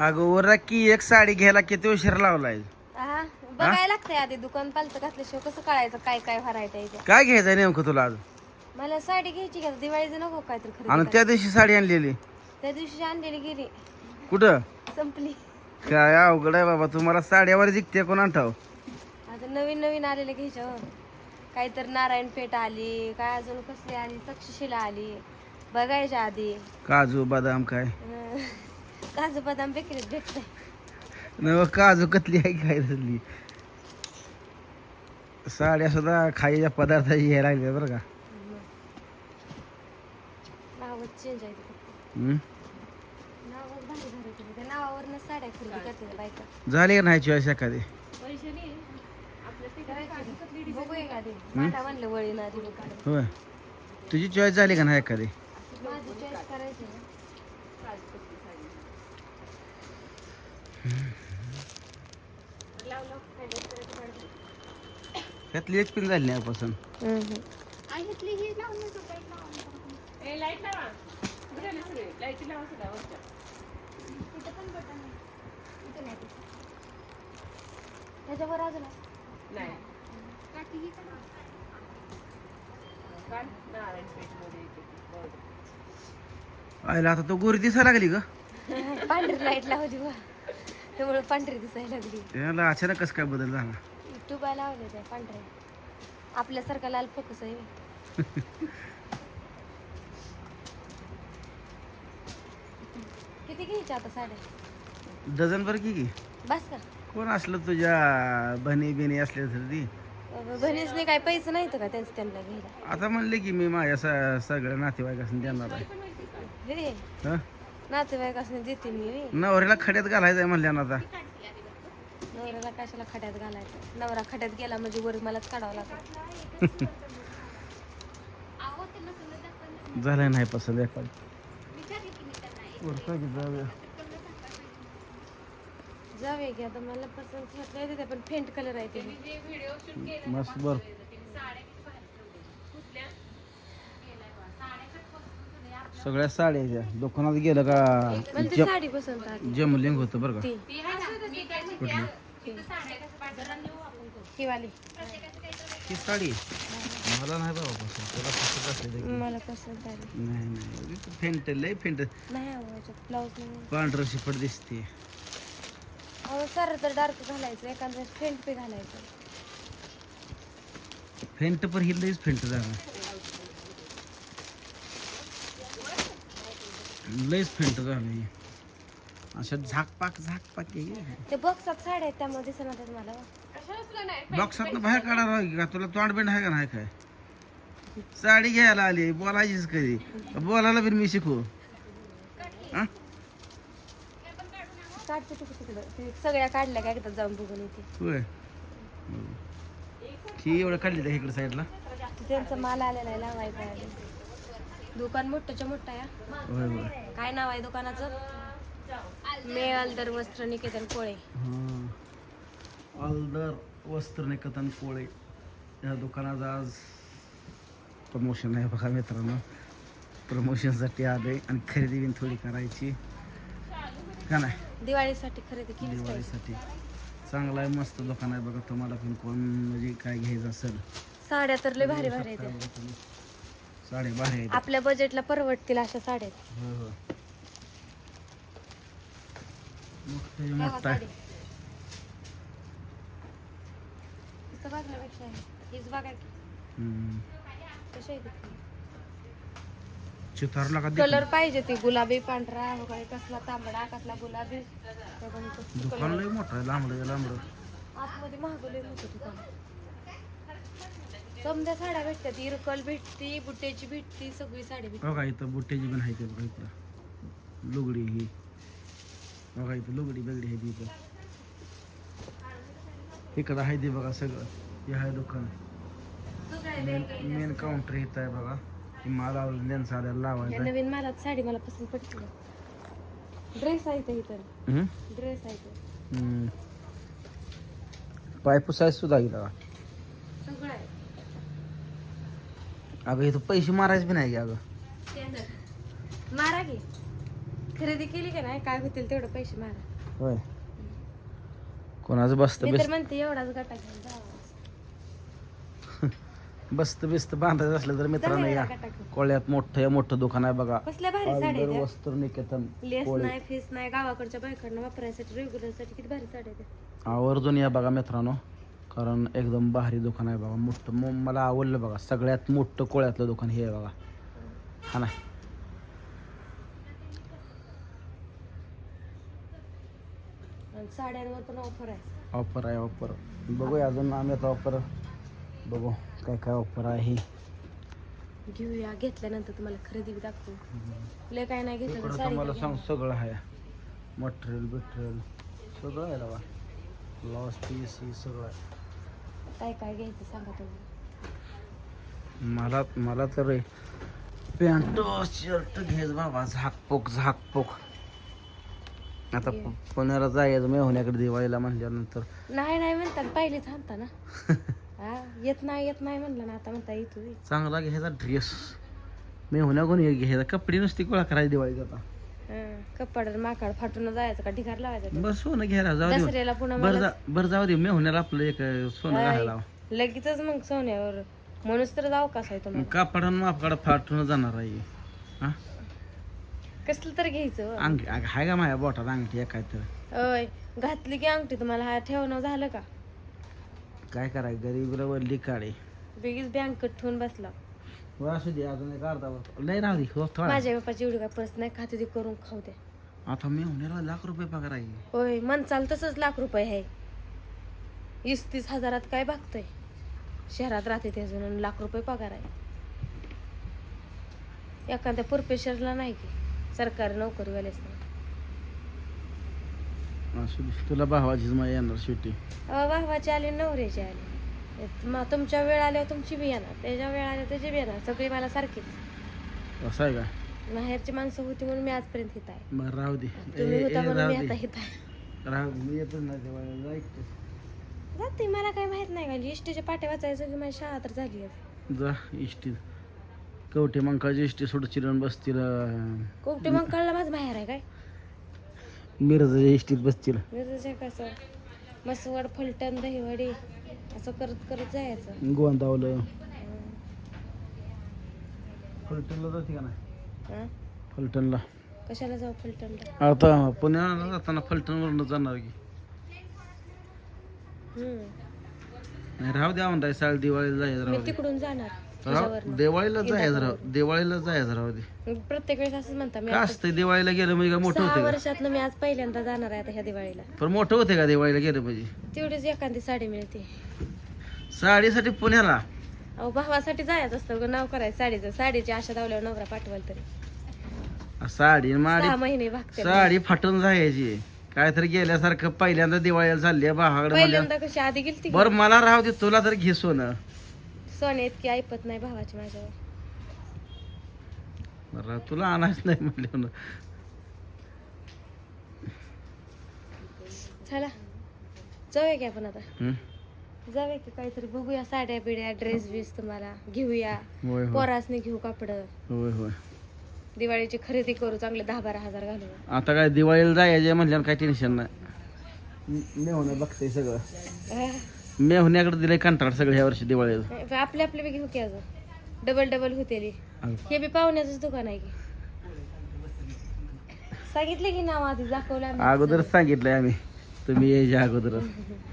अगं वर की एक साडी घ्यायला किती उशीर लावलाय? हा बघायला लागतंय आधी दुकान पालत घातल्याशिवाय कसं कळायचं काय काय आहे त्या? काय घ्यायचं नेमकं तुला आज? मला साडी घ्यायची का दिवाळीचं नको काय तर आणि त्या दिवशी साडी आणलेली? त्या दिवशी आणलेली गेली. कुठं? संपली. काय अवघड आहे बाबा तुम्हाला साड्यावर जिंकते कोण आणठाव आता नवीन नवीन आलेले घ्यायच्या हो. काही तर नारायण पेठ आली काय अजून कसली आली तक्षशिला आली. बघायच्या आधी. काजू बदाम काय? अं, काजू बदाम बेकरीत भेटतंय. नव काजू कतली आहे काय तसली? साड्या सुद्धा खायच्या पदार्थ यायला लागले बरं का. नावच चेंज आहे ते. हम्म? नावच भारी भारी केली त्या नावावरनं साड्या खरेदी करते बायका. झाली का नाही चॉईस एखादी? बघूया का आधी मांडा म्हणलं वळी ना आधी बघ. होय. तुझी चॉईस झाली का नाही एखादी? माझी चॉईस करायची ना त्यातली एक पिन झाली नाही पसंत त्याच्यावर अजून आयला आता तो गोरी दिसायला लागली का पांढरी लाइट लावली वा त्यामुळे पांढरी दिसायला लागली. याला अचानक कसं काय बदल झाला? ट्यूबा लावले त्या पांढऱ्या आपल्यासारखा लाल फोकस आहे. किती घ्यायच्या आता साड्या? डझन बरं की की बस का कोण असलं तुझ्या बहिणी बिणी असल्या तर ती? बहिणीसने काय पैसे नाहीत का त्यांचं त्यांना घ्यायला? आता म्हणले की मी माझ्या स- सगळ्या नातेवाईकांनी देणार आहे. हे हं? नातेवाईक असणे देते मी. नवऱ्याला खड्यात घालायचं आहे म्हणल्यानं आता. नवऱ्याला कशाला खड्यात घालायचं नवरा खड्यात गेला म्हणजे वर मलाच काढावं लागतं झालं नाही पसंत एखादी. वरचा की जाऊया. जाऊया की आता मला पसंत म्हटलं तिथे पण फेंट कलर आहे ते. मस्त बर. सगळ्या साड्या आहेत या. दुकानात गेलं मला का ती साडी पसंत आली जमलिंग होतं बरं का? ती. कुठली ही वाली ती साडी? मला नाही बाबा पसंत. तुला पसंत असले तर घे. मला पसंत आली नाही नाही. फेंट लय फेंट. नाही आवडायचं ब्लाऊज नाही पांढरं शिपट दिसते. अहो सर तर डार्क घालायचं. एखाद्या फेंट पे घालायचं. फेंट पर ही लईच फेंट झाला. लईच फेंट झालं. अशा झाकपाक झाकपाक ते बॉक्सात साड्या आहेत त्यामुळे दिसणार आहेत मला. बॉक्सात बाहेर काढायला हवी का? तुला तोंड बिंड आहे का नाही काय? साडी घ्यायला आली बोलायचीच कधी. बोलायला बिन मी शिकू. हा? काढते तिकडे तिकडं? ते सगळ्या काढल्या काय एकदा जाऊन बघून येते. होय. ही एवढं काढली त्या इकडे साईडला. ते त्यांचा माल आलेला आहे लावायचा आहे. दुकान मोठंच्या मोठं आहे. होय होय. काय नाव आहे दुकानाचं? मेळदर वस्त्र निकेतन कोळे. हां. आलदर वस्त्र निकतन कोळे. या दुकानाचं आज प्रमोशन आहे बघा मित्रांनो. प्रमोशनसाठी आले आणि खरेदी बिन थोडी करायची. का नाही? दिवाळीसाठी खरेदी पाहिजे. दिवाळीसाठी. चांगलं आहे मस्त दुकान आहे बघा. तुम्हाला पण कोण म्हणजे काय घ्यायचं असेल. साड्या तर लय भारी भारी आहेत. साडे बारा आहेत. आपल्या बजेटला परवडतील अशा साड्या. आहेत. होय होय मोठं आहे, बघा मोठं आहे. साडी. इथं बघण्यापेक्षा आहे. हीच बघा की. हम्म. कशी आहे ती? चितारला का कलर पाहिजे ती. गुलाबी पांढरा हो काय कसला तांबडा कसला गुलाबी. ते पण इथं. दुकान लय मोठं आहे लांबडं लांबडं. आतमध्ये महागले होतं दुकान समजा साड्या भेटतात. इरकल भेटती बुट्ट्याची भेटती सगळी साडी भेटते. बघा इथं बुट्ट्याची पण आहे ते बघा इकडं लुगडी ही. बघा इथं लुगडी बेगडी आहे इथं. इकडं आहे ते बघा सगळं. हे आहे दुकान. मेन मेन काउंटर इथं आहे बघा. हे माल लेन्स आल्याला या लावायचा नवीन मालात साडी मला पसंत पडते ड्रेस आहे इथं हम्म? ड्रेस आहे ते हम्म. पुसाय सुद्धा इथं सगळं आहे अगं इथं पैसे मारायचे बी नाही की अगं मारा की. खरेदी केली का नाही? काय होतील तेवढं पैसे मारा. होय. कोणाचं बसतं मी तर बिस्त? म्हणते एवढाच गटा घेऊन जावा. बसतं बिस्त बांधायचं असलं तर मित्रांनो या. गटा घेऊन. कोळ्यात मोठं मोठं दुकान आहे बघा. कसल्या भारी साड्या वस्त्र निकेतन लेस कोळी. नाही फेस नाही. गावाकडच्या बायकांना वापरायसाठी रेग्युलरसाठी किती भारी साड्या आहेत. आवर्जून या बघा मित्रांनो. कारण एकदम भारी दुकान आहे बघा मोठं. म- मला आवडलं बघा सगळ्यात मोठं कोळ्यातलं दुकान हे आहे बघा. हा ना. साड्यांवर पण ऑफर आहे. ऑफर आहे ऑफर बघूया अजून आम्ही आता ऑफर बघू काय काय ऑफर आहे. घेऊया घेतल्यानंतर तुम्हाला खरेदी दाखवू. लय काय नाही घेतलं तर तुम्हाला. सांग सगळं आहे. मटेरियल बिटेरियल सगळं आहे बघा लॉस पीस सगळं आहे. काय काय घ्यायचं सांगा तुम्ही. मला मला तर पॅन्ट शर्ट घ्यायचं बाबा झाकपोक झाकपोक. आता. पु- पुण्याला जायचं मी होण्याकडे दिवाळीला म्हणल्यानंतर. नाही नाही म्हणतात पहिलेच आणता ना. हा येत नाही येत नाही म्हणलं ना आता म्हणता येतो चांगला घ्यायचा ड्रेस मी होण्या कोणी घ्यायचा. कपडे नुसती गोळा करायची दिवाळीत आता. कपाड माकाड फाटून जायचं का? ढिगार लावायचं बरं सोनं घ्यायला जाऊ दे दसऱ्याला पुन्हा बरं मला जा बरं जाऊ दे मी होण्याला आपलं एक सोनं घालायला लावा. लगेचच मग सोन्यावर. म्हणूनच तर जाऊ कसं आहे मग तुम्हाला कापड मापकाड फाटून जाणार आहे. हा? कसलं तर घ्यायचं अंगठी अगं, हाय का माझ्या बोटात अंगठी काय तर? अय घातली की अंगठी तुम्हाला हा ठेवणं झालं का? काय कराय गरीब वरली काढे बेगीच बँकेत ठेवून बसला. बरं असू दे अजून एक अर्धा वर लय राहू दे हो थोडा. माझ्या बापाची एवढी काय पर्स नाही खाते ती करून खाऊ दे. आता मी होण्याला लाख रुपये पगार आहे. होय मन चाल तसंच लाख रुपये आहे. वीस तीस हजारात काय भागतंय? शहरात राहते ते अजून आणि लाख रुपये पगार आहे. एखाद्या प्रोफेसरला नाही की सरकारी नोकरीवालेच नाही. असू दे तुला भावाचीच माझ्या येणार शेवटी. अहो, वाहवाचे आले नवऱ्याचे आले. मग तुमच्या वेळ आल्यावर तुमची बी येणार. त्याच्या वेळ आल्यावर त्याची बी येणार. सगळी मला सारखीच. असं आहे का? माहेरची माणसं होती म्हणून मी आजपर्यंत हित आहे. बरं राहू दे. तुम्ही ए, होता म्हणून राहू मी आता दे. हित आहे. राहू दे. मी येतच नाही तेव्हा जा एकटं. जाते. मला काय माहीत नाही का? इष्टीच्या पाट्या वाचायचं की माझी शाळा तर झाली आहे जा इष्टीत कवटे मंकाळची इष्टी सोड चिरण बसतील अं, कोपटी मग कळलं माझं माहेर आहे काय? मिरजाच्या इष्टीत बसतील. मिरचं कसं? मसवड फलटण दहीवडी. असं करत करत जायचं. गोंदावलं. फलटणला जाते का नाही? हं? फलटणला. कशाला जाऊ फलटणला? आता पुण्याला जाताना फलटणवरून जाणार की. हम्म. नाही राहू द्या म्हणताय साल दिवाळीला जायचं मी राहू दे तिकडून जाणार. त्याच्यावरनं. दिवाळीला जायचं राहू दिवाळीला जायचं मग प्रत्येक वेळेस असंच म्हणता मी काय आता असतंय? दिवाळीला गेलं म्हणजे काय मोठं सहा होते का? वर्षातनं मी आज पहिल्यांदा जाणार आहे आता ह्या दिवाळीला. पण मोठं होते का दिवाळीला गेलं म्हणजे? तेवढीच एखादी साडी मिळते. साडीसाठी पुण्याला? अहो भावासाठी जायचं असतं गं, नाव करायचं साडीचं. साडीची आशा दावल्यावर नवरा पाठवाल तरी. साडी माडी सहा महिने भागते. साडी फाटून जायची. काय तर गेल्यासारखं पहिल्यांदा दिवाळीला चालली म्हणल्या पहिल्यांदा कशी आधी गेली ती बरं मला राहू दे तुला तर घे सोनं. सोने इतकी ऐपत नाही भावाची माझ्यावर. बरं तुला आणायच नाही म्हणलं चला. जाऊया की आपण आता. हं? जाऊया की काहीतरी बघूया साड्या बिड्या ड्रेस बिस तुम्हाला. घेऊया. होय होय. पोरासने घेऊ कापड. होय होय. दिवाळीची खरेदी करू चांगले दहा बारा हजार घालू आता काय दिवाळीला जायचे म्हणल्यावर काय टेन्शन नाही. मी होणं बघते सगळं. अह, मी होण्याकडे दिलंय कंटाळ सगळं ह्या वर्षी दिवाळीला आपले आपले बी घेऊ की अजून. डबल डबल होतेली. हे बी पाहुण्याचंच दुकान आहे की. सांगितले की नाव आधी दाखवलं आम्ही. अगोदर सांगितलंय आम्ही. तुम्ही यायच्या अगोदर